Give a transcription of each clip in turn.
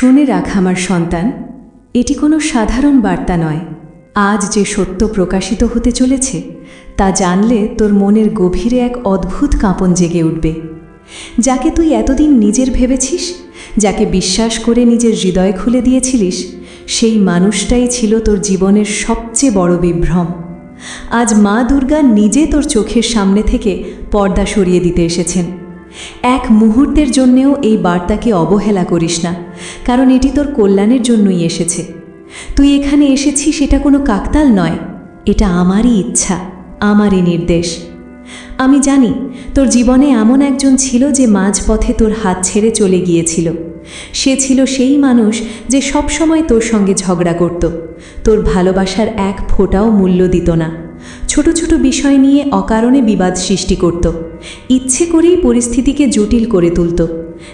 শুনে রাখ আমার সন্তান, এটি কোনো সাধারণ বার্তা নয়। আজ যে সত্য প্রকাশিত হতে চলেছে, তা জানলে তোর মনের গভীরে এক অদ্ভুত কাঁপন জেগে উঠবে। যাকে তুই এতদিন নিজের ভেবেছিস, যাকে বিশ্বাস করে নিজের হৃদয় খুলে দিয়েছিলিস, সেই মানুষটাই ছিল তোর জীবনের সবচেয়ে বড় বিভ্রম। আজ মা দুর্গা নিজে তোর চোখের সামনে থেকে পর্দা সরিয়ে দিতে এসেছেন। এক মুহূর্তের জন্যেও এই বার্তাকে অবহেলা করিস না, কারণ এটি তোর কল্যাণের জন্যই এসেছে। তুই এখানে এসেছিস এটা কোনো কাকতাল নয়, এটা আমারই ইচ্ছা, আমারই নির্দেশ। আমি জানি, তোর জীবনে এমন একজন ছিল যে মাঝপথে তোর হাত ছেড়ে চলে গিয়েছিল। সে ছিল সেই মানুষ যে সবসময় তোর সঙ্গে ঝগড়া করত, তোর ভালোবাসার এক ফোঁটাও মূল্য দিত না। ছোট ছোট বিষয় নিয়ে অকারণে বিবাদ সৃষ্টি করত। ইচ্ছে করেই পরিস্থিতিকে জটিল করে তুলত,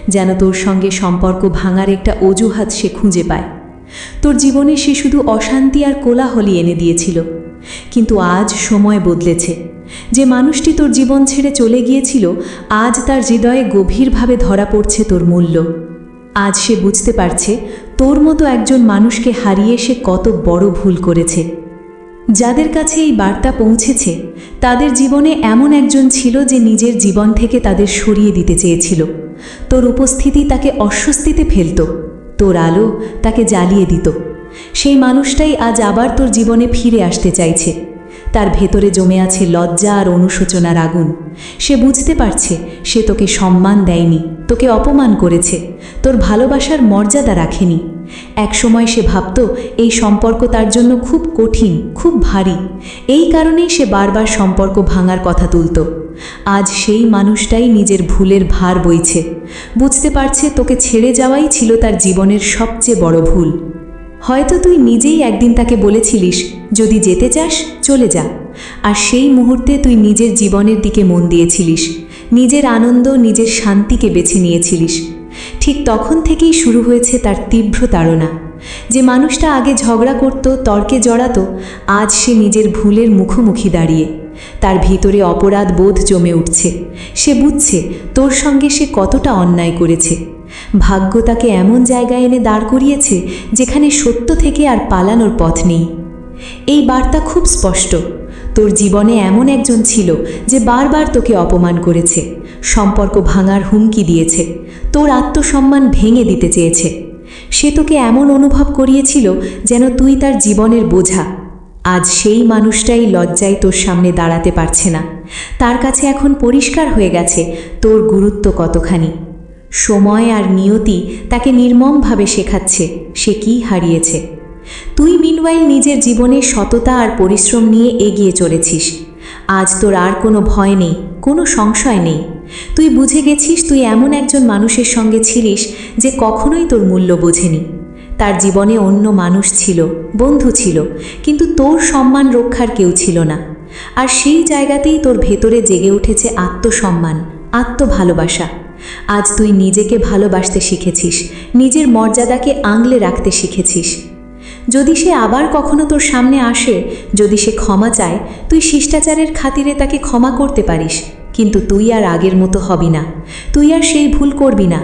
যেন তোর সঙ্গে সম্পর্ক ভাঙার একটা অজুহাত সে খুঁজে পায়। তোর জীবনে সে শুধু অশান্তি আর কোলাহলি এনে দিয়েছিল, কিন্তু আজ সময় বদলেছে। যে মানুষটি তোর জীবন ছেড়ে চলে গিয়েছিল, আজ তার হৃদয়ে গভীরভাবে ধরা পড়ছে তোর মূল্য। আজ সে বুঝতে পারছে, তোর মতো একজন মানুষকে হারিয়ে সে কত বড় ভুল করেছে। যাদের কাছে এই বার্তা পৌঁছেছে, তাদের জীবনে এমন একজন ছিল যে নিজের জীবন থেকে তাদের সরিয়ে দিতে চেয়েছিল। তোর উপস্থিতি তাকে অস্বস্তিতে ফেলত, তোর আলো তাকে জ্বালিয়ে দিত। সেই মানুষটাই আজ আবার তোর জীবনে ফিরে আসতে চাইছে। তার ভেতরে জমে আছে লজ্জা আর অনুশোচনার আগুন। সে বুঝতে পারছে, সে তোকে সম্মান দেয়নি, তোকে অপমান করেছে, তোর ভালোবাসার মর্যাদা রাখেনি। একসময় সে ভাবত, এই সম্পর্ক তার জন্য খুব কঠিন, খুব ভারী। এই কারণেই সে বারবার সম্পর্ক ভাঙার কথা তুলত। আজ সেই মানুষটাই নিজের ভুলের ভার বইছে। বুঝতে পারছে, তোকে ছেড়ে যাওয়াই ছিল তার জীবনের সবচেয়ে বড় ভুল। হয়তো তুই নিজেই একদিন তাকে বলেছিলিস, যদি যেতে চাস, চলে যা। আর সেই মুহূর্তে তুই নিজের জীবনের দিকে মন দিয়েছিলিস, নিজের আনন্দ, নিজের শান্তিকে বেছে নিয়েছিলিস। ঠিক তখন থেকেই শুরু হয়েছে তার তীব্র তাড়না। যে মানুষটা আগে ঝগড়া করত, তর্কে জড়াতো, আজ সে নিজের ভুলের মুখোমুখি দাঁড়িয়ে। তার ভিতরে অপরাধ বোধ জমে উঠছে। সে বুঝছে, তোর সঙ্গে সে কতটা অন্যায় করেছে। ভাগ্য তাকে এমন জায়গায় এনে দাঁড় করিয়েছে যেখানে সত্য থেকে আর পালানোর পথ নেই। এই বার্তা খুব স্পষ্ট। তোর জীবনে এমন একজন ছিল যে বারবার তোকে অপমান করেছে, সম্পর্ক ভাঙার হুমকি দিয়েছে, তোর আত্মসম্মান ভেঙে দিতে চেয়েছে। সে তোকে এমন অনুভব করিয়েছিল যেন তুই তার জীবনের বোঝা। আজ সেই মানুষটাই লজ্জায় তোর সামনে দাঁড়াতে পারছে না। তার কাছে এখন পরিষ্কার হয়ে গেছে তোর গুরুত্ব কতখানি। সময় আর নিয়তি তাকে নির্মমভাবে শেখাচ্ছে, সে কি হারিয়েছে। তুই মিনওয়াইল নিজের জীবনে সততা আর পরিশ্রম নিয়ে এগিয়ে চলেছিস। আজ তোর আর কোনো ভয় নেই, কোনো সংশয় নেই। তুই বুঝে গেছিস তুই এমন একজন মানুষের সঙ্গে ছিলিস যে কখনোই তোর মূল্য বোঝেনি। তার জীবনে অন্য মানুষ ছিল, বন্ধু ছিল, কিন্তু তোর সম্মান রক্ষার কেউ ছিল না। আর সেই জায়গাতেই তোর ভেতরে জেগে উঠেছে আত্মসম্মান, আত্মভালোবাসা। আজ তুই নিজেকে ভালোবাসতে শিখেছিস, নিজের মর্যাদাকে আংলে রাখতে শিখেছিস। যদি সে আবার কখনো তোর সামনে আসে, যদি সে ক্ষমা চায়, তুই শিষ্টাচারের খাতিরে তাকে ক্ষমা করতে পারিস, কিন্তু তুই আর আগের মতো হবি না। তুই আর সেই ভুল করবি না।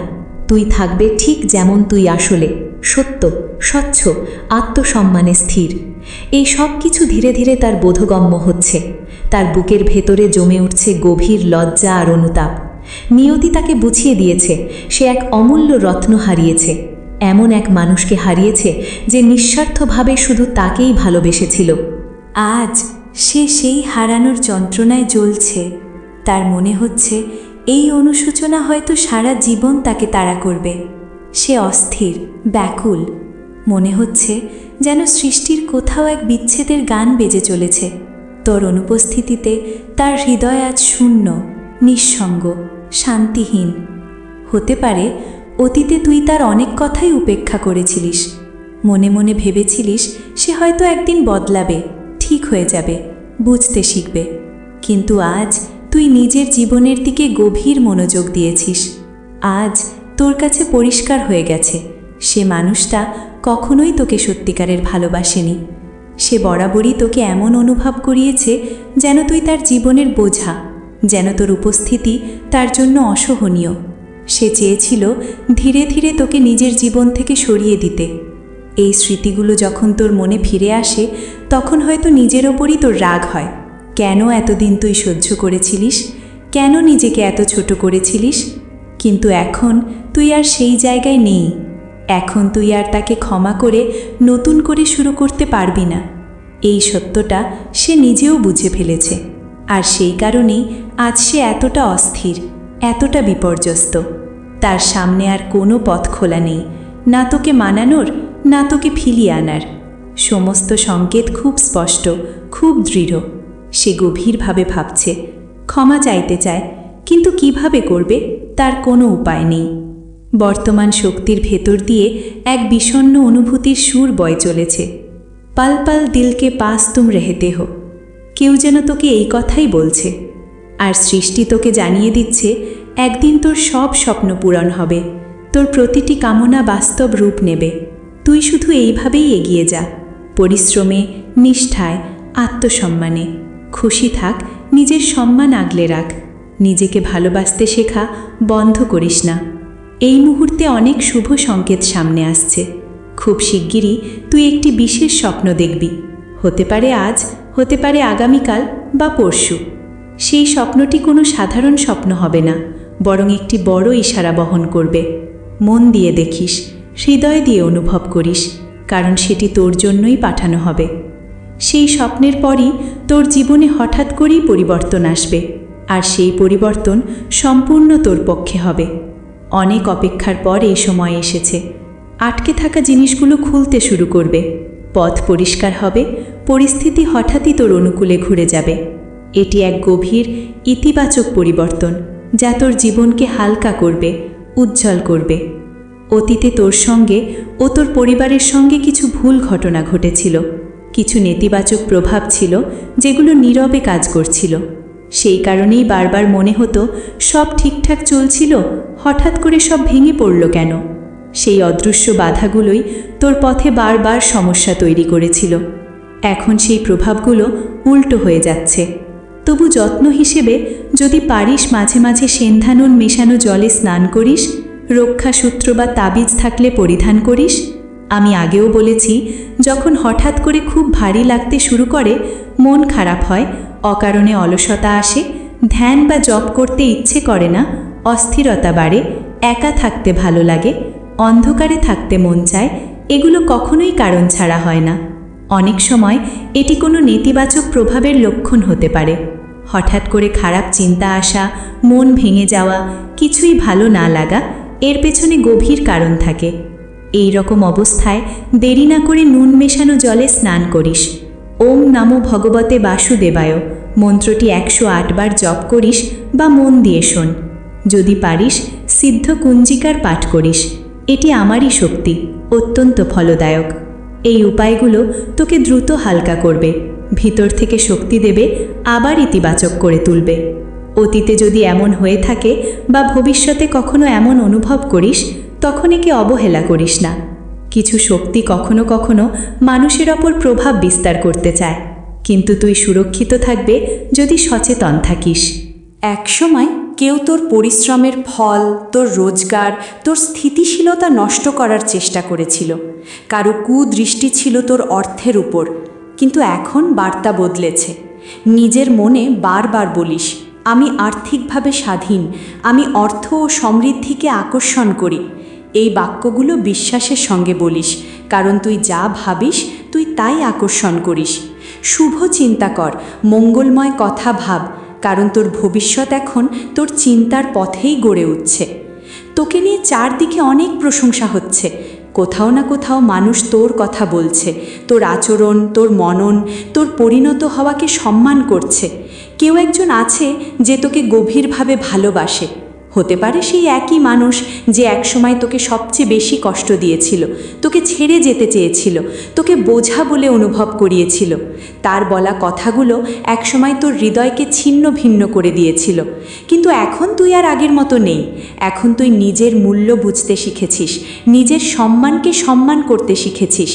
তুই থাকবে ঠিক যেমন তুই আসলে, সত্য, স্বচ্ছ, আত্মসম্মানে স্থির। এই সব কিছু ধীরে ধীরে তার বোধগম্য হচ্ছে। তার বুকের ভেতরে জমে উঠছে গভীর লজ্জা আর অনুতাপ। নিয়তি তাকে বুঝিয়ে দিয়েছে। সে এক অমূল্য রত্ন হারিয়েছে। এমন এক মানুষকে হারিয়েছে যে নিঃস্বার্থভাবে শুধু তাকেই ভালোবেসেছিল। আজ সে সেই হারানোর যন্ত্রণায় জ্বলছে। তার মনে হচ্ছে, এই অনুশোচনা হয়তো সারা জীবন তাকে তাড়া করবে। সে অস্থির, ব্যাকুল। মনে হচ্ছে যেন সৃষ্টির কোথাও এক বিচ্ছেদের গান বেজে চলেছে। তোর অনুপস্থিতিতে তার হৃদয় আজ শূন্য। নিঃসঙ্গ, শান্তিহীন। হতে পারে, অতীতে তুই তার অনেক কথাই উপেক্ষা করেছিলিস। মনে মনে ভেবেছিলিস সে হয়তো একদিন বদলাবে, ঠিক হয়ে যাবে, বুঝতে শিখবে। কিন্তু আজ তুই নিজের জীবনের দিকে গভীর মনোযোগ দিয়েছিস। আজ তোর কাছে পরিষ্কার হয়ে গেছে, সে মানুষটা কখনোই তোকে সত্যিকারের ভালোবাসেনি। সে বরাবরই তোকে এমন অনুভব করিয়েছে যেন তুই তার জীবনের বোঝা যেন তোর উপস্থিতি তার জন্য অসহনীয়। সে চেয়েছিল ধীরে ধীরে তোকে নিজের জীবন থেকে সরিয়ে দিতে। এই স্মৃতিগুলো যখন তোর মনে ফিরে আসে, তখন হয়তো নিজের ওপরই তোর রাগ হয়। কেন এতদিন তুই সহ্য করেছিলিস? কেন নিজেকে এত ছোট করেছিলিস? কিন্তু এখন তুই আর সেই জায়গায় নেই। এখন তুই আর তাকে ক্ষমা করে নতুন করে শুরু করতে পারবি না। এই সত্যটা সে নিজেও বুঝে ফেলেছে। আর সেই কারণেই আজ সে এতটা অস্থির, এতটা বিপর্যস্ত। তার সামনে আর কোনো পথ খোলা নেই, না তোকে মানানোর, না তোকে ফিরিয়ে আনার। সমস্ত সংকেত খুব স্পষ্ট, খুব দৃঢ়। সে গভীরভাবে ভাবছে, ক্ষমা চাইতে চায়, কিন্তু কীভাবে করবে, তার কোনো উপায় নেই। বর্তমান শক্তির ভেতর দিয়ে এক বিষণ্ণ অনুভূতির সুর বয় চলেছে। পাল পাল দিলকে পাস তুম রেহেতে হো। কেউ যেন তোকে এই কথাই বলছে। আর সৃষ্টি তোকে জানিয়ে দিচ্ছে, একদিন তোর সব স্বপ্ন পূরণ হবে। তোর প্রতিটি কামনা বাস্তব রূপ নেবে। তুই শুধু এইভাবেই এগিয়ে যা। পরিশ্রমে, নিষ্ঠায়, আত্মসম্মানে। খুশি থাক, নিজের সম্মান আগলে রাখ। নিজেকে ভালোবাসতে শেখা বন্ধ করিস না। এই মুহূর্তে অনেক শুভ সংকেত সামনে আসছে। খুব শিগগিরই তুই একটি বিশেষ স্বপ্ন দেখবি। হতে পারে আজ হতে পারে আগামীকাল বা পরশু। সেই স্বপ্নটি কোনো সাধারণ স্বপ্ন হবে না, বরং একটি বড় ইশারা বহন করবে। মন দিয়ে দেখিস, হৃদয় দিয়ে অনুভব করিস, কারণ সেটি তোর জন্যই পাঠানো হবে। সেই স্বপ্নের পরই তোর জীবনে হঠাৎ করেই পরিবর্তন আসবে, আর সেই পরিবর্তন সম্পূর্ণ তোর পক্ষে হবে। অনেক অপেক্ষার পর এই সময় এসেছে। আটকে থাকা জিনিসগুলো খুলতে শুরু করবে। পথ পরিষ্কার হবে পরিস্থিতি হঠাৎই তোর অনুকূলে ঘুরে যাবে। এটি এক গভীর, ইতিবাচক পরিবর্তন, যা তোর জীবনকে হালকা করবে, উজ্জ্বল করবে। অতীতে তোর সঙ্গে ও তোর পরিবারের সঙ্গে কিছু ভুল ঘটনা ঘটেছিল। কিছু নেতিবাচক প্রভাব ছিল, যেগুলো নীরবে কাজ করছিল। সেই কারণেই বারবার মনে হতো, সব ঠিকঠাক চলছিল, হঠাৎ করে সব ভেঙে পড়ল কেন? সেই অদৃশ্য বাধাগুলোই তোর পথে বারবার সমস্যা তৈরি করেছিল। এখন সেই প্রভাবগুলো উল্টো হয়ে যাচ্ছে। তবু যত্ন হিসেবে যদি পারিস মাঝে মাঝে সেন্ধানুন মেশানো জলে স্নান করিস রক্ষাসূত্র বা তাবিজ থাকলে পরিধান করিস। আমি আগেও বলেছি, যখন হঠাৎ করে খুব ভারী লাগতে শুরু করে, মন খারাপ হয়, অকারণে অলসতা আসে, ধ্যান বা জপ করতে ইচ্ছে করে না, অস্থিরতা বাড়ে, একা থাকতে ভালো লাগে, অন্ধকারে থাকতে মন চায়, এগুলো কখনোই কারণ ছাড়া হয় না। অনেক সময় এটি কোনো নেতিবাচক প্রভাবের লক্ষণ হতে পারে। হঠাৎ করে খারাপ চিন্তা আসা, মন ভেঙে যাওয়া, কিছুই ভালো না লাগা, এর পেছনে গভীর কারণ থাকে। এই রকম অবস্থায় দেরি না করে নুন মেশানো জলে স্নান করিস। ওম নামো ভগবতে বাসুদেবায়, মন্ত্রটি একশো আটবার জপ করিস বা মন দিয়ে শোন। যদি পারিস, সিদ্ধ কুঞ্জিকার পাঠ করিস। এটি আমারই শক্তি, অত্যন্ত ফলদায়ক। এই উপায়গুলো তোকে দ্রুত হালকা করবে, ভিতর থেকে শক্তি দেবে, আবার ইতিবাচক করে তুলবে। অতীতে যদি এমন হয়ে থাকে বা ভবিষ্যতে কখনো এমন অনুভব করিস, তখন একে অবহেলা করিস না। কিছু শক্তি কখনো কখনো মানুষের ওপর প্রভাব বিস্তার করতে চায়, কিন্তু তুই সুরক্ষিত থাকবে যদি সচেতন থাকিস। একসময় কেউ তোর পরিশ্রমের ফল, তোর রোজগার, তোর স্থিতিশীলতা নষ্ট করার চেষ্টা করেছিল। কারও কুদৃষ্টি ছিল তোর অর্থের উপর, কিন্তু এখন বার্তা বদলেছে। নিজের মনে বারবার বলিস, আমি আর্থিকভাবে স্বাধীন, আমি অর্থ ও সমৃদ্ধিকে আকর্ষণ করি। এই বাক্যগুলো বিশ্বাসের সঙ্গে বলিস, কারণ তুই যা ভাবিস, তুই তাই আকর্ষণ করিস। শুভ চিন্তা কর, মঙ্গলময় কথা ভাব কারণ তোর ভবিষ্যৎ এখন তোর চিন্তার পথেই গড়ে উঠছে। তোকে নিয়ে চারদিকে অনেক প্রশংসা হচ্ছে। কোথাও না কোথাও মানুষ তোর কথা বলছে। তোর আচরণ, তোর মনন, তোর পরিণত হওয়াকে সম্মান করছে। কেউ একজন আছে যে তোকে গভীরভাবে ভালোবাসে। হতে পারে সেই একই মানুষ যে একসময় তোকে সবচেয়ে বেশি কষ্ট দিয়েছিল, তোকে ছেড়ে যেতে চেয়েছিল, তোকে বোঝা বলে অনুভব করিয়েছিল। তার বলা কথাগুলো একসময় তোর হৃদয়কে ছিন্ন ভিন্ন করে দিয়েছিল। কিন্তু এখন তুই আর আগের মতো নেই। এখন তুই নিজের মূল্য বুঝতে শিখেছিস, নিজের সম্মানকে সম্মান করতে শিখেছিস।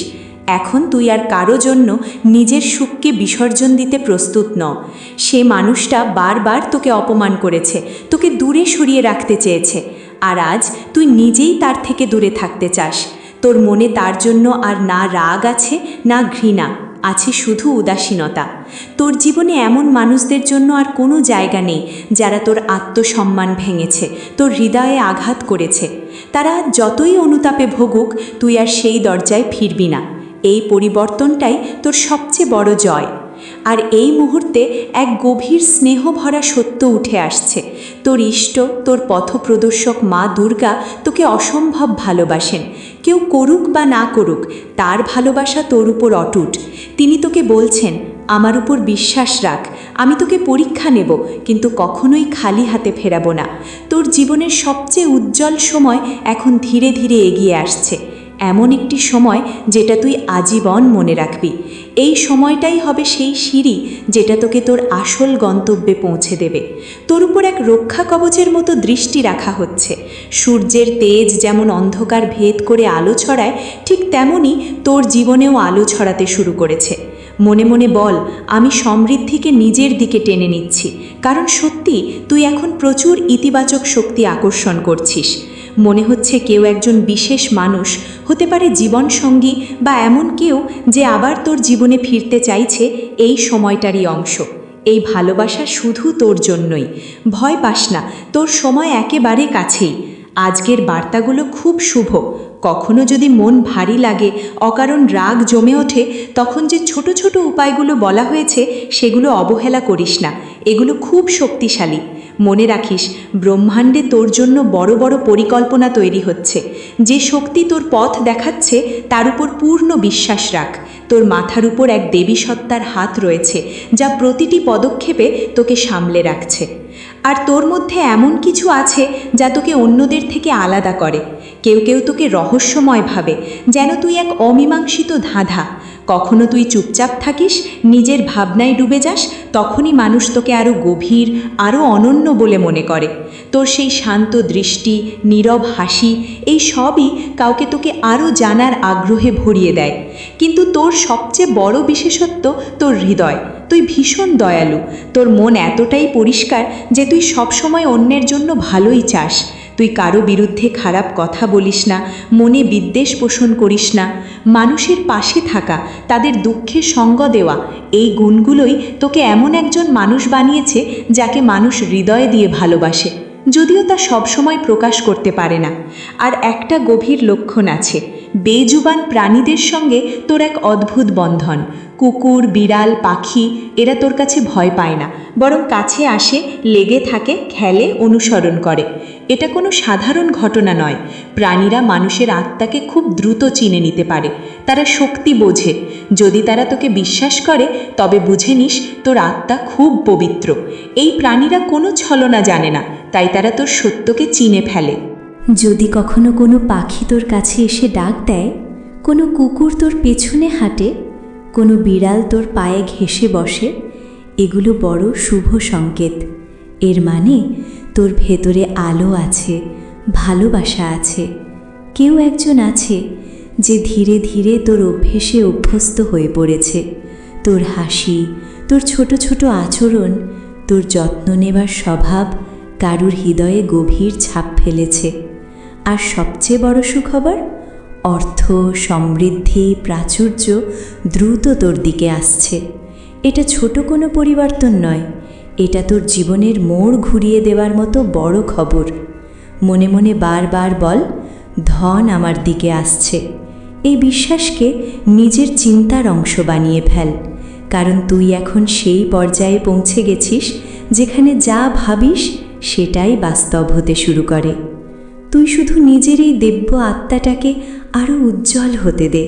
এখন তুই আর কারও জন্য নিজের সুখকে বিসর্জন দিতে প্রস্তুত ন। সে মানুষটা বারবার তোকে অপমান করেছে, তোকে দূরে সরিয়ে রাখতে চেয়েছে। আর আজ তুই নিজেই তার থেকে দূরে থাকতে চাস। তোর মনে তার জন্য আর না রাগ আছে, না ঘৃণা, আছে শুধু উদাসীনতা। তোর জীবনে এমন মানুষদের জন্য আর কোনো জায়গা নেই যারা তোর আত্মসম্মান ভেঙেছে, তোর হৃদয়ে আঘাত করেছে। তারা যতই অনুতাপে ভোগুক, তুই আর সেই দরজায় ফিরবি না। এই পরিবর্তনটাই তোর সবচেয়ে বড় জয়। আর এই মুহূর্তে এক গভীর স্নেহ ভরা সত্য উঠে আসছে। তোর ইষ্ট, তোর পথপ্রদর্শক মা দুর্গা তোকে অসম্ভব ভালোবাসেন। কেউ করুক বা না করুক, তার ভালোবাসা তোর উপর অটুট। তিনি তোকে বলছেন, আমার উপর বিশ্বাস রাখ, আমি তোকে পরীক্ষা নেব, কিন্তু কখনোই খালি হাতে ফেরাবো না। তোর জীবনের সবচেয়ে উজ্জ্বল সময় এখন ধীরে ধীরে এগিয়ে আসছে। এমন একটি সময় যেটা তুই আজীবন মনে রাখবি। এই সময়টাই হবে সেই সিঁড়ি যেটা তোকে তোর আসল গন্তব্যে পৌঁছে দেবে। তোর উপর এক রক্ষা কবচের মতো দৃষ্টি রাখা হচ্ছে। সূর্যের তেজ যেমন অন্ধকার ভেদ করে আলো ছড়ায়, ঠিক তেমনই তোর জীবনেও আলো ছড়াতে শুরু করেছে। মনে মনে বল, আমি সমৃদ্ধিকে নিজের দিকে টেনে নিচ্ছি। কারণ সত্যি তুই এখন প্রচুর ইতিবাচক শক্তি আকর্ষণ করছিস। মনে হচ্ছে কেউ একজন বিশেষ মানুষ। হতে পারে জীবনসঙ্গী বা এমন কেউ যে আবার তোর জীবনে ফিরতে চাইছে এই সময়টারই অংশ। এই ভালোবাসা শুধু তোর জন্যই। ভয় পাস না, তোর সময় একেবারে কাছেই। আজকের বার্তাগুলো খুব শুভ। কখনো যদি মন ভারী লাগে, অকারণ রাগ জমে ওঠে, তখন যে ছোট ছোট উপায়গুলো বলা হয়েছে, সেগুলো অবহেলা করিস না। এগুলো খুব শক্তিশালী। মনে রাখিস, ব্রহ্মাণ্ডে তোর জন্য বড় বড় পরিকল্পনা তৈরি হচ্ছে। যে শক্তি তোর পথ দেখাচ্ছে, তার উপর পূর্ণ বিশ্বাস রাখ। তোর মাথার উপর এক দেবী সত্তার হাত রয়েছে, যা প্রতিটি পদক্ষেপে তোকে সামলে রাখছে। আর তোর মধ্যে এমন কিছু আছে, যা তোকে অন্যদের থেকে আলাদা করে। কেউ কেউ তোকে রহস্যময় ভাবে, যেন তুই এক অমীমাংসিত ধাঁধা। কখনো তুই চুপচাপ থাকিস, নিজের ভাবনায় ডুবে যাস, তখনই মানুষ তোকে আরও গভীর আরও অনন্য বলে মনে করে। তোর সেই শান্ত দৃষ্টি, নীরব হাসি, এই সবই কাউকে তোকে আরও জানার আগ্রহে ভরিয়ে দেয়। কিন্তু তোর সবচেয়ে বড় বিশেষত্ব তোর হৃদয়। তুই ভীষণ দয়ালু। তোর মন এতটাই পরিষ্কার যে তুই সবসময় অন্যের জন্য ভালোই চাস। তুই কারও বিরুদ্ধে খারাপ কথা বলিস না, মনে বিদ্বেষ পোষণ করিস না। মানুষের পাশে থাকা, তাদের দুঃখে সঙ্গ দেওয়া, এই গুণগুলোই তোকে এমন একজন মানুষ বানিয়েছে যাকে মানুষ হৃদয় দিয়ে ভালোবাসে। যদিও তা সবসময় প্রকাশ করতে পারে না। আর একটা গভীর লক্ষণ আছে। বেজুবান প্রাণীদের সঙ্গে তোর এক অদ্ভুত বন্ধন। কুকুর, বিড়াল, পাখি, এরা তোর কাছে ভয় পায় না, বরং কাছে আসে, লেগে থাকে, খেলে, অনুসরণ করে। এটা কোনো সাধারণ ঘটনা নয়। প্রাণীরা মানুষের আত্মাকে খুব দ্রুত চিনে নিতে পারে। তারা শক্তি বোঝে। যদি তারা তোকে বিশ্বাস করে, তবে বুঝে নিস, তোর আত্মা খুব পবিত্র। এই প্রাণীরা কোনো ছলনা জানে না, তাই তারা তোর সত্যকে চিনে ফেলে। যদি কখনো কোনো পাখি তোর কাছে এসে ডাক দেয়, কোনো কুকুর তোর পেছনে হাঁটে, কোনো বিড়াল তোর পায়ে ঘেসে বসে, এগুলো বড় শুভ সংকেত। এর মানে তোর ভেতরে আলো আছে, ভালোবাসা আছে। কেউ একজন আছে যে ধীরে ধীরে তোর অভ্যেসে অভ্যস্ত হয়ে পড়েছে। তোর হাসি, তোর ছোট ছোট আচরণ, তোর যত্ন নেবার স্বভাব কারুর হৃদয়ে গভীর ছাপ ফেলেছে। আর সবচেয়ে বড় সুখবর, অর্থ, সমৃদ্ধি, প্রাচুর্য দ্রুত তোর দিকে আসছে। এটা ছোট কোনো পরিবর্তন নয়, এটা তোর জীবনের মোড় ঘুরিয়ে দেওয়ার মতো বড় খবর। মনে মনে বারবার বল, ধন আমার দিকে আসছে। এই বিশ্বাসকে নিজের চিন্তার অংশ বানিয়ে ফেল, কারণ তুই এখন সেই পর্যায়ে পৌঁছে গেছিস, যেখানে যা ভাবিস সেটাই বাস্তব হতে শুরু করে। তুই শুধু নিজের এই দিব্য আত্মাটাকে আরও উজ্জ্বল হতে দে।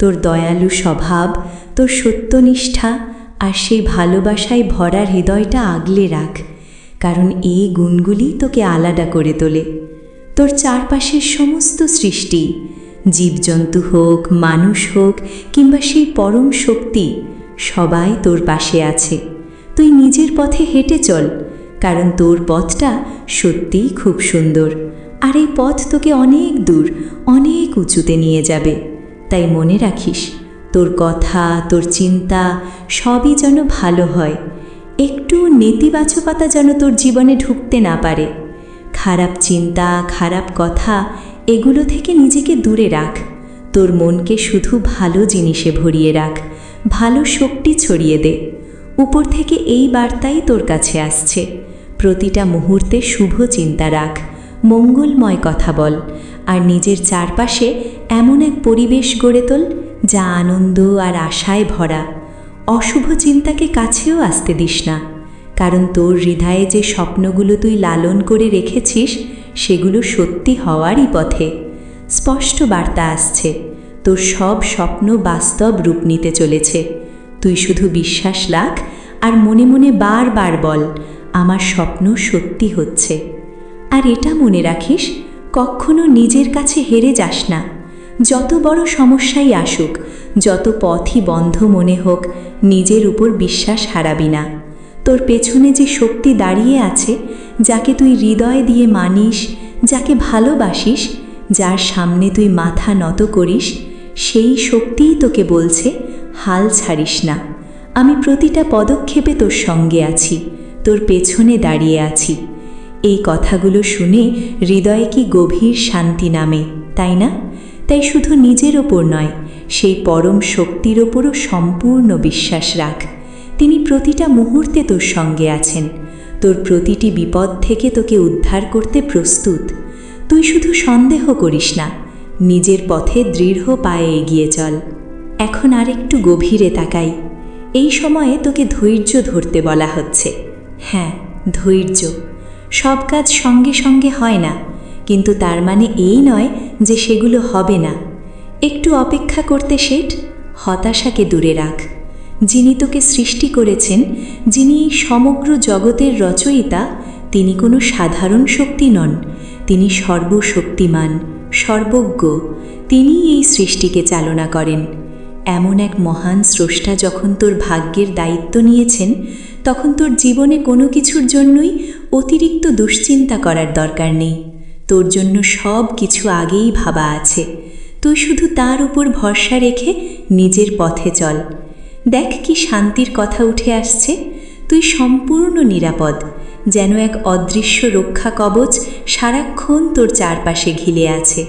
তোর দয়ালু স্বভাব, তোর সত্যনিষ্ঠা আর সেই ভালোবাসায় ভরা হৃদয়টা আগলে রাখ, কারণ এই গুণগুলি তোকে আলাদা করে তোলে। তোর চারপাশের সমস্ত সৃষ্টি, জীবজন্তু হোক, মানুষ হোক, কিংবা সেই পরম শক্তি, সবাই তোর পাশে আছে। তুই নিজের পথে হেঁটে চল, কারণ তোর পথটা সত্যিই খুব সুন্দর। আর এই পথ তোকে অনেক দূর, অনেক উঁচুতে নিয়ে যাবে। তাই মনে রাখিস, তোর কথা, তোর চিন্তা সবই যেন ভালো হয়। একটু নেতিবাচকতা যেন তোর জীবনে ঢুকতে না পারে। খারাপ চিন্তা, খারাপ কথা, এগুলো থেকে নিজেকে দূরে রাখ। তোর মনকে শুধু ভালো জিনিসে ভরিয়ে রাখ, ভালো শক্তি ছড়িয়ে দে। উপর থেকে এই বার্তাই তোর কাছে আসছে। প্রতিটা মুহূর্তে শুভ চিন্তা রাখ। মঙ্গলময় কথা বল, আর নিজের চারপাশে এমন এক পরিবেশ গড়ে তোল, যা আনন্দ আর আশায় ভরা। অশুভ চিন্তাকে কাছেও আসতে দিস না, কারণ তোর হৃদয়ে যে স্বপ্নগুলো তুই লালন করে রেখেছিস, সেগুলো সত্যি হওয়ারই পথে। স্পষ্ট বার্তা আসছে, তোর সব স্বপ্ন বাস্তব রূপ নিতে চলেছে। তুই শুধু বিশ্বাস লাখ আর মনে মনে বারবার বল, আমার স্বপ্ন সত্যি হচ্ছে। আর এটা মনে রাখিস, কখনো নিজের কাছে হেরে যাস না। যত বড় সমস্যাই আসুক, যত পথই বন্ধ মনে হোক, নিজের উপর বিশ্বাস হারাবি না। তোর পেছনে যে শক্তি দাঁড়িয়ে আছে, যাকে তুই হৃদয় দিয়ে মানিস, যাকে ভালোবাসিস, যার সামনে তুই মাথা নত করিস, সেই শক্তিই তোকে বলছে, হাল ছাড়িস না। আমি প্রতিটা পদক্ষেপে তোর সঙ্গে আছি, তোর পেছনে দাঁড়িয়ে আছি। এই কথাগুলো শুনে হৃদয়ে কি গভীর শান্তি নামে, তাই না? তাই শুধু নিজের ওপর নয়, সেই পরম শক্তির ওপরও সম্পূর্ণ বিশ্বাস রাখ। তিনি প্রতিটা মুহূর্তে তোর সঙ্গে আছেন। তোর প্রতিটি বিপদ থেকে তোকে উদ্ধার করতে প্রস্তুত। তুই শুধু সন্দেহ করিস না, নিজের পথে দৃঢ় পায়ে এগিয়ে চল। এখন আর একটু গভীরে তাকাই। এই সময়ে তোকে ধৈর্য ধরতে বলা হচ্ছে। হ্যাঁ ধৈর্য। সব কাজ সঙ্গে সঙ্গে হয় না, কিন্তু তার মানে এই নয় যে সেগুলো হবে না। একটু অপেক্ষা করতে শেঠ, হতাশাকে দূরে রাখ। যিনি তোকে সৃষ্টি করেছেন, যিনি সমগ্র জগতের রচয়িতা, তিনি কোনো সাধারণ শক্তি নন, তিনি সর্বশক্তিমান, সর্বজ্ঞ তিনি এই সৃষ্টিকে চালনা করেন। এমন এক মহান স্রষ্টা যখন তোর ভাগ্যের দায়িত্ব নিয়েছেন, তখন তোর জীবনে কোনো কিছুর জন্যই অতিরিক্ত দুশ্চিন্তা করার দরকার নেই। তোর জন্য সব কিছু আগেই ভাবা আছে। তুই শুধু তার উপর ভরসা রেখে নিজের পথে চল। দেখ কি শান্তির কথা উঠে আসছে। তুই সম্পূর্ণ নিরাপদ, যেন এক অদৃশ্য রক্ষা কবচ সারাক্ষণ তোর চারপাশে ঘিলে আছে।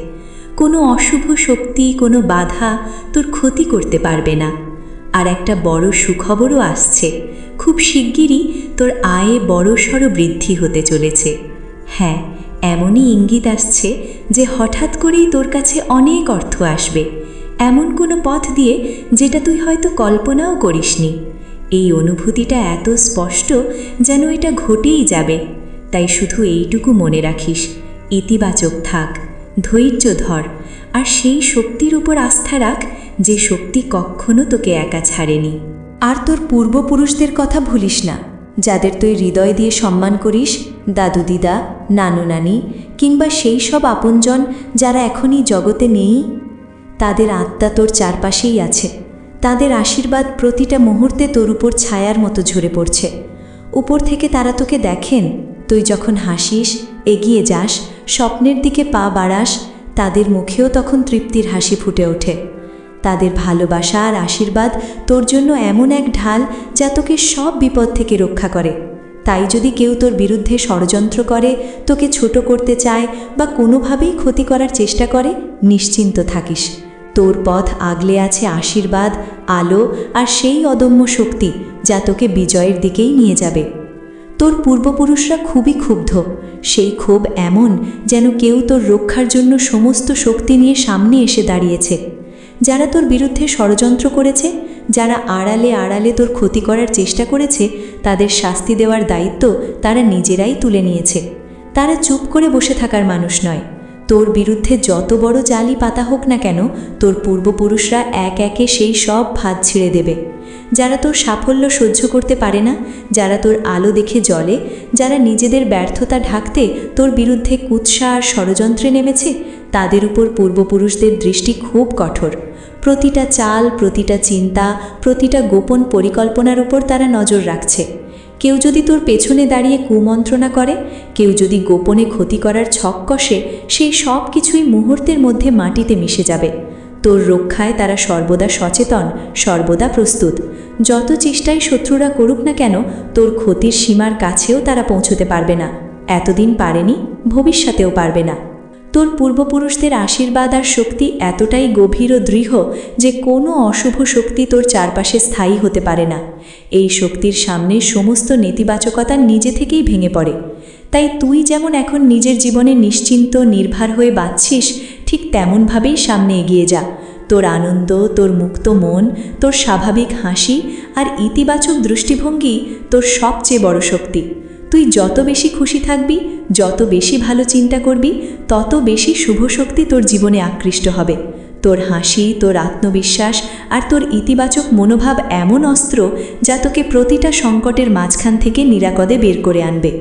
কোনো অশুভ শক্তি, কোনো বাধা তোর ক্ষতি করতে পারবে না। আর একটা বড় সুখবরও আসছে। খুব শিগগিরই তোর আয়ে বড়সড় বৃদ্ধি হতে চলেছে। হ্যাঁ এমনই ইঙ্গিত আসছে যে হঠাৎ করেই তোর কাছে অনেক অর্থ আসবে। এমন কোনো পথ দিয়ে যেটা তুই হয়তো কল্পনাও করিসনি। এই অনুভূতিটা এত স্পষ্ট যেন এটা ঘটেই যাবে। তাই শুধু এইটুকু মনে রাখিস, ইতিবাচক থাক। ধৈর্য ধর আর সেই শক্তির উপর আস্থা রাখ যে শক্তি কখনো তোকে একা ছাড়েনি। আর তোর পূর্বপুরুষদের কথা ভুলিস না। যাদের তুই হৃদয় দিয়ে সম্মান করিস, দাদু দিদা, নানু নানি, কিংবা সেই সব আপনজন যারা এখনই জগতে নেই, তাদের আত্মা তোর চারপাশেই আছে। তাদের আশীর্বাদ প্রতিটা মুহূর্তে তোর উপর ছায়ার মতো ঝরে পড়ছে। উপর থেকে তারা তোকে দেখেন তুই যখন হাসিস, এগিয়ে যাস, স্বপ্নের দিকে পা বাড়াস, তাদের মুখেও তখন তৃপ্তির হাসি ফুটে ওঠে। তাদের ভালোবাসা আর আশীর্বাদ তোর জন্য এমন এক ঢাল যা তোকে সব বিপদ থেকে রক্ষা করে। তাই যদি কেউ তোর বিরুদ্ধে ষড়যন্ত্র করে, তোকে ছোট করতে চায় বা কোনোভাবেই ক্ষতি করার চেষ্টা করে, নিশ্চিন্ত থাকিস। তোর পথ আগলে আছে আশীর্বাদ, আলো আর সেই অদম্য শক্তি যা তোকে বিজয়ের দিকেই নিয়ে যাবে। তোর পূর্বপুরুষরা খুবই ক্ষুব্ধ। সেই ক্ষোভ এমন যেন কেউ তোর রক্ষার জন্য সমস্ত শক্তি নিয়ে সামনে এসে দাঁড়িয়েছে। যারা তোর বিরুদ্ধে ষড়যন্ত্র করেছে, যারা আড়ালে আড়ালে তোর ক্ষতি করার চেষ্টা করেছে, তাদের শাস্তি দেওয়ার দায়িত্ব তারা নিজেরাই তুলে নিয়েছে। তারা চুপ করে বসে থাকার মানুষ নয়। তোর বিরুদ্ধে যত বড় জালি পাতা হোক না কেন, তোর পূর্বপুরুষরা এক একে সেই সব ভাত ছিঁড়ে দেবে। যারা তোর সাফল্য সহ্য করতে পারে না, যারা তোর আলো দেখে জলে যারা নিজেদের ব্যর্থতা ঢাকতে তোর বিরুদ্ধে কুৎসা আর ষড়যন্ত্রে নেমেছে, তাদের উপর পূর্বপুরুষদের দৃষ্টি খুব কঠোর। প্রতিটা চাল, প্রতিটা চিন্তা, প্রতিটা গোপন পরিকল্পনার উপর তারা নজর রাখছে। কেউ যদি তোর পেছনে দাঁড়িয়ে কুমন্ত্রণা করে, কেউ যদি গোপনে ক্ষতি করার ছক কষে, সেই সব কিছুই মুহূর্তের মধ্যে মাটিতে মিশে যাবে। তোর রক্ষায় তারা সর্বদা সচেতন, সর্বদা প্রস্তুত। যত চেষ্টাই শত্রুরা করুক না কেন, তোর ক্ষতির সীমার কাছেও তারা পৌঁছতে পারবে না। এতদিন পারেনি, ভবিষ্যতেও পারবে না। তোর পূর্বপুরুষদের আশীর্বাদ আর শক্তি এতটাই গভীর ও দৃঢ় যে কোনো অশুভ শক্তি তোর চারপাশে স্থায়ী হতে পারে না। এই শক্তির সামনে সমস্ত নেতিবাচকতা নিজে থেকেই ভেঙে পড়ে। তাই তুই যেমন এখন নিজের জীবনে নিশ্চিন্ত, নির্ভর হয়ে বাঁচছিস, ঠিক তেমনভাবেই সামনে এগিয়ে যা। তোর আনন্দ, তোর মুক্ত মন, তোর স্বাভাবিক হাসি আর ইতিবাচক দৃষ্টিভঙ্গি তোর সবচেয়ে বড় শক্তি। তুই যত বেশি খুশি থাকবি যত বেশি ভালো চিন্তা করবি, তত বেশি শুভ শক্তি তোর জীবনে আকৃষ্ট হবে। তোর হাসি, তোর আত্মবিশ্বাস আর তোর ইতিবাচক মনোভাব এমন অস্ত্র যা তোকে প্রতিটা সংকটের মাঝখান থেকে নিরাপদে বের করে আনবে।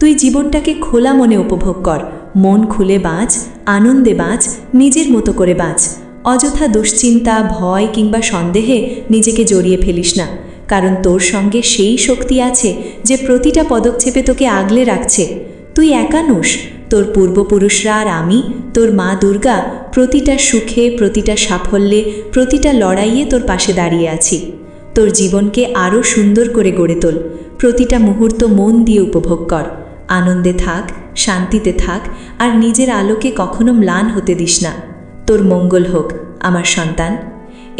তুই জীবনটাকে খোলা মনে উপভোগ কর। মন খুলে বাঁচ, আনন্দে বাঁচ, নিজের মতো করে বাঁচ। অযথা দুশ্চিন্তা, ভয় কিংবা সন্দেহে নিজেকে জড়িয়ে ফেলিস না। কারণ তোর সঙ্গে সেই শক্তি আছে যে প্রতিটা পদক্ষেপে তোকে আগলে রাখছে। তুই একানুস তোর পূর্বপুরুষরা আর আমি, তোর মা দুর্গা, প্রতিটা সুখে, প্রতিটা সাফল্যে, প্রতিটা লড়াইয়ে তোর পাশে দাঁড়িয়ে আছি। তোর জীবনকে আরও সুন্দর করে গড়ে তোল। প্রতিটা মুহূর্ত মন দিয়ে উপভোগ কর। আনন্দে থাক, শান্তিতে থাক, আর নিজের আলোকে কখনো ম্লান হতে দিস না। তোর মঙ্গল হোক, আমার সন্তান।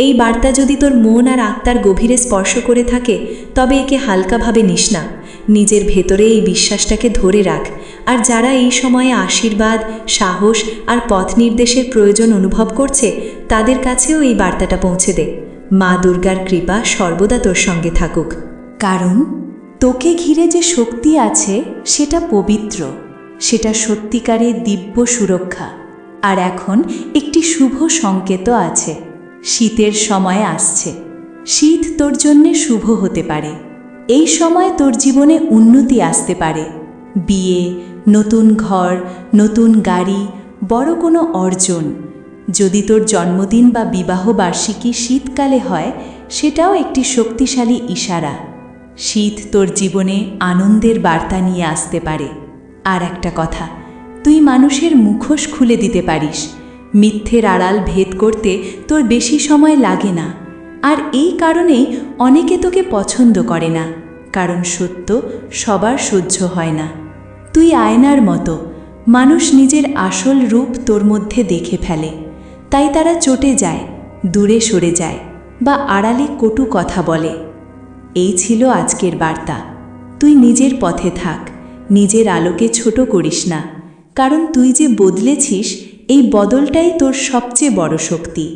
এই বার্তা যদি তোর মন আর আত্মার গভীরে স্পর্শ করে থাকে, তবে একে হালকাভাবে নিস না। নিজের ভেতরে এই বিশ্বাসটাকে ধরে রাখ। আর যারা এই সময়ে আশীর্বাদ, সাহস আর পথ নির্দেশের প্রয়োজন অনুভব করছে, তাদের কাছেও এই বার্তাটা পৌঁছে দে। মা দুর্গার কৃপা সর্বদা তোর সঙ্গে থাকুক। কারণ তোকে ঘিরে যে শক্তি আছে, সেটা পবিত্র। সেটা সত্যিকারের দিব্য সুরক্ষা। আর এখন একটি শুভ সংকেতও আছে। শীতের সময় আসছে। শীত তোর জন্যে শুভ হতে পারে। এই সময় তোর জীবনে উন্নতি আসতে পারে। বিয়ে, নতুন ঘর, নতুন গাড়ি, বড় কোনো অর্জন। যদি তোর জন্মদিন বা বিবাহ বার্ষিকী শীতকালে হয়, সেটাও একটি শক্তিশালী ইশারা। শীত তোর জীবনে আনন্দের বার্তা নিয়ে আসতে পারে। আর একটা কথা, তুই মানুষের মুখোশ খুলে দিতে পারিস। মিথ্যের আড়াল ভেদ করতে তোর বেশি সময় লাগে না। আর এই কারণেই অনেকে তোকে পছন্দ করে না, কারণ সত্য সবার সহ্য হয় না। তুই আয়নার মতো, মানুষ নিজের আসল রূপ তোর মধ্যে দেখে ফেলে। তাই তারা চটে যায়, দূরে সরে যায়, বা আড়ালে কটু কথা বলে। এই ছিল আজকের বার্তা। তুই নিজের পথে থাক, নিজের আলোকে ছোট করিস না, কারণ তুই যে বদলেছিস এই বদলটাই তোর সবচেয়ে বড় শক্তি।